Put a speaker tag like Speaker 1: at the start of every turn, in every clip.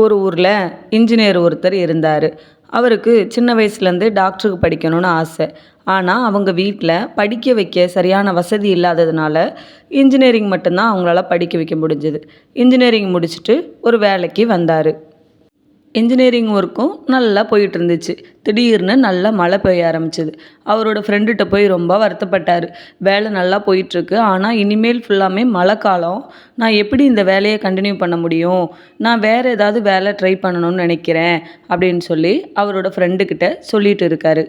Speaker 1: ஒரு ஊரில் இன்ஜினியர் ஒருத்தர் இருந்தார். அவருக்கு சின்ன வயசுலேருந்து டாக்டருக்கு படிக்கணும்னு ஆசை. ஆனால் அவங்க வீட்டில் படிக்க வைக்க சரியான வசதி இல்லாததுனால இன்ஜினியரிங் மட்டும்தான் அவங்களால படிக்க வைக்க முடிஞ்சது. இன்ஜினியரிங் முடிச்சுட்டு ஒரு வேலைக்கு வந்தார். இன்ஜினியரிங் ஒர்க்கும் நல்லா போயிட்டு இருந்துச்சு திடீர்னு நல்லா மழை பெய்ய ஆரம்பிச்சது. அவரோட ஃப்ரெண்டுகிட்ட போய் ரொம்ப வருத்தப்பட்டார். வேலை நல்லா போயிட்டுருக்கு. ஆனால் இனிமேல் ஃபுல்லாமே மழை காலம். நான் எப்படி இந்த வேலையை கண்டினியூ பண்ண முடியும்? நான் வேறு ஏதாவது வேலை ட்ரை பண்ணணும்னு நினைக்கிறேன். அப்படின்னு சொல்லி அவரோட ஃப்ரெண்டுக்கிட்ட சொல்லிட்டு இருக்காரு.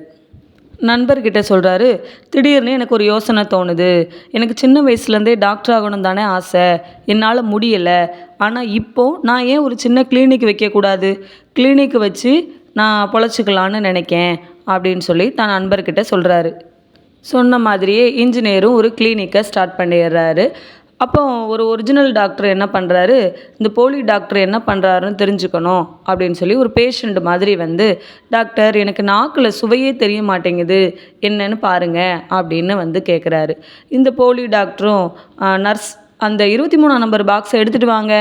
Speaker 1: நண்பர்கிட்ட சொல்கிறாரு திடீர்னு எனக்கு ஒரு யோசனை தோணுது. எனக்கு சின்ன வயசுலேருந்தே டாக்டர் ஆகணும் தானே ஆசை. என்னால் முடியலை. ஆனால் இப்போது நான் ஏன் ஒரு சின்ன கிளினிக் வைக்கக்கூடாது? கிளினிக் வச்சு நான் பொழைச்சிக்கலான்னு நினைக்கேன் அப்படின்னு சொல்லி தான் நண்பர்கிட்ட சொல்கிறாரு சொன்ன மாதிரியே இன்ஜினியரும் ஒரு கிளினிக்கை ஸ்டார்ட் பண்ணிடுறாரு. அப்போ ஒரு ஒரிஜினல் டாக்டர் என்ன பண்ணுறாரு இந்த போலி டாக்டர் என்ன பண்ணுறாருன்னு தெரிஞ்சுக்கணும் அப்படின்னு சொல்லி ஒரு பேஷண்ட் மாதிரி வந்து டாக்டர் எனக்கு நாக்கில் சுவையே தெரிய மாட்டேங்குது. என்னன்னு பாருங்க அப்படின்னு வந்து கேட்குறாரு இந்த போலி டாக்டரும் நர்ஸ் அந்த இருபத்தி மூணாம் நம்பர் பாக்ஸை எடுத்துகிட்டு வாங்க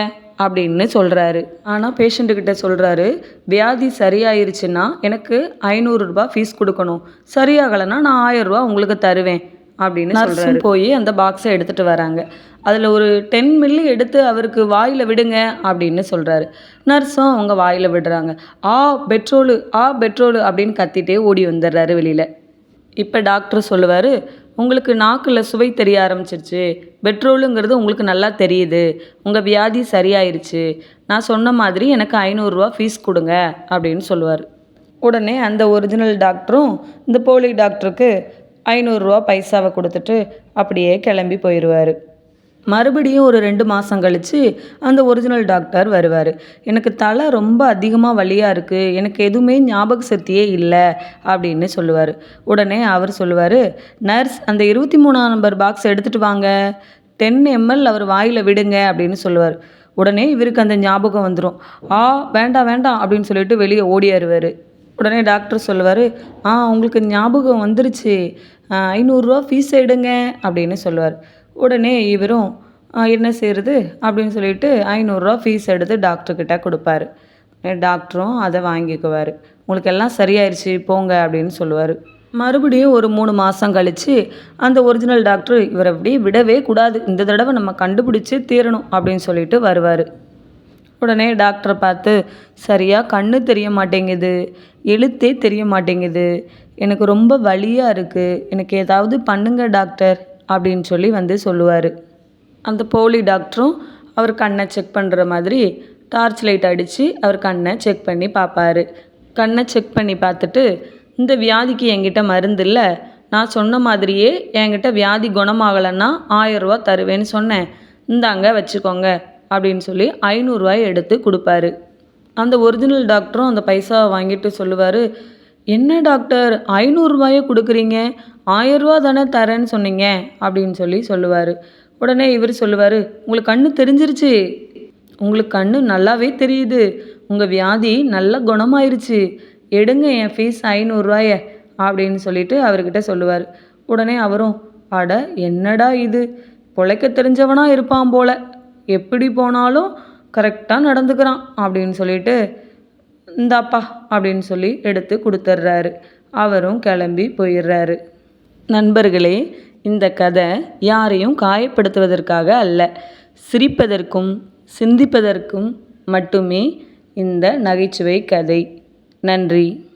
Speaker 1: அப்படின்னு சொல்கிறாரு ஆனால் பேஷண்ட்டுக்கிட்ட சொல்கிறாரு வியாதி சரியாயிருச்சுன்னா எனக்கு ஐநூறுரூபா ஃபீஸ் கொடுக்கணும். சரியாகலைன்னா நான் ஆயரூபா உங்களுக்கு தருவேன். அப்படின்னு நர்ஸும் போய் அந்த பாக்ஸை எடுத்துகிட்டு வராங்க. அதில் ஒரு டென் மில்லி எடுத்து அவருக்கு வாயில் விடுங்க அப்படின்னு சொல்கிறாரு நர்ஸும் அவங்க வாயில் விடுறாங்க. ஆ பெட்ரோலு ஆ பெட்ரோலு அப்படின்னு கத்திட்டே ஓடி வந்துடுறாரு வெளியில். இப்போ டாக்டர் சொல்லுவார் உங்களுக்கு நாக்கில் சுவை தெரிய ஆரம்பிச்சிருச்சு. பெட்ரோலுங்கிறது உங்களுக்கு நல்லா தெரியுது. உங்கள் வியாதி சரியாயிருச்சு. நான் சொன்ன மாதிரி எனக்கு ஐநூறுரூவா ஃபீஸ் கொடுங்க அப்படின்னு சொல்லுவார். உடனே அந்த ஒரிஜினல் டாக்டரும் இந்த போலி டாக்டருக்கு ஐநூறுரூவா பைசாவை கொடுத்துட்டு அப்படியே கிளம்பி போயிடுவார். மறுபடியும் ஒரு ரெண்டு மாதம் கழித்து அந்த ஒரிஜினல் டாக்டர் வருவார். எனக்கு தலை ரொம்ப அதிகமாக வலியாக இருக்குது எனக்கு எதுவுமே ஞாபக சக்தியே இல்லை அப்படின்னு சொல்லுவார். உடனே அவர் சொல்லுவார் நர்ஸ் அந்த இருபத்தி மூணாம் நம்பர் பாக்ஸ் எடுத்துகிட்டு வாங்க. டென் எம்எல் அவர் வாயில் விடுங்க அப்படின்னு சொல்லுவார். உடனே இவருக்கு அந்த ஞாபகம் வந்துடும் ஆ வேண்டாம் வேண்டாம் அப்படின்னு சொல்லிட்டு வெளியே ஓடியாருவார். உடனே டாக்டர் சொல்லுவார் ஆ உங்களுக்கு ஞாபகம் வந்துருச்சு. ஐநூறுரூவா ஃபீஸ் எடுங்க அப்படின்னு சொல்லுவார். உடனே இவரும் என்ன செய்கிறது அப்படின்னு சொல்லிட்டு ஐநூறுரூவா ஃபீஸ் எடுத்து டாக்டர்கிட்ட கொடுப்பாரு. டாக்டரும் அதை வாங்கிக்குவார். உங்களுக்கு எல்லாம் சரியாயிருச்சு போங்க அப்படின்னு சொல்லுவார். மறுபடியும் ஒரு மூணு மாதம் கழித்து அந்த ஒரிஜினல் டாக்டர் இவரை அப்படியே விடவே கூடாது. இந்த தடவை நம்ம கண்டுபிடிச்சி தீரணும் அப்படின்னு சொல்லிட்டு வருவார். உடனே டாக்டரை பார்த்து சரியாக கண்ணு தெரிய மாட்டேங்குது எழுத்தே தெரிய மாட்டேங்குது எனக்கு ரொம்ப வலியாக இருக்குது எனக்கு ஏதாவது பண்ணுங்க டாக்டர் அப்படின்னு சொல்லி வந்து சொல்லுவார். அந்த போலி டாக்டரும் அவர் கண்ணை செக் பண்ணுற மாதிரி டார்ச் லைட் அடித்து அவர் கண்ணை செக் பண்ணி பார்ப்பாரு. கண்ணை செக் பண்ணி பார்த்துட்டு இந்த வியாதிக்கு என்கிட்ட மருந்து இல்லை நான் சொன்ன மாதிரியே என்கிட்ட வியாதி குணமாகலைன்னா ஆயரூவா தருவேன்னு சொன்னேன். இந்தாங்க வச்சுக்கோங்க. அப்படின்னு சொல்லி ஐநூறுரூவாயை எடுத்து கொடுப்பாரு. அந்த ஒரிஜினல் டாக்டரும் அந்த பைசாவை வாங்கிட்டு சொல்லுவார் என்ன டாக்டர் ஐநூறுரூவாயை கொடுக்குறீங்க? ஆயரூவா தானே தரேன்னு சொன்னீங்க? அப்படின்னு சொல்லி சொல்லுவார். உடனே இவர் சொல்லுவார் உங்களுக்கு கண்ணு தெரிஞ்சிருச்சு. உங்களுக்கு கண்ணு நல்லாவே தெரியுது. உங்கள் வியாதி நல்லா குணமாயிருச்சு. எடுங்க என் ஃபீஸ் ஐநூறுரூவாய அப்படின்னு சொல்லிட்டு அவர்கிட்ட சொல்லுவார். உடனே அவரும் அட என்னடா இது? பொழைக்க தெரிஞ்சவனாக இருப்பான் போல. எப்படி போனாலும் கரெக்டாக நடந்துக்கிறான் அப்படின்னு சொல்லிட்டு இந்தாப்பா அப்படின்னு சொல்லி எடுத்து கொடுத்துட்றாரு அவரும் கிளம்பி போயிடுறாரு நண்பர்களே இந்த கதை யாரையும் காயப்படுத்துவதற்காக அல்ல சிரிப்பதற்கும் சிந்திப்பதற்கும் மட்டுமே இந்த நகைச்சுவை கதை. நன்றி.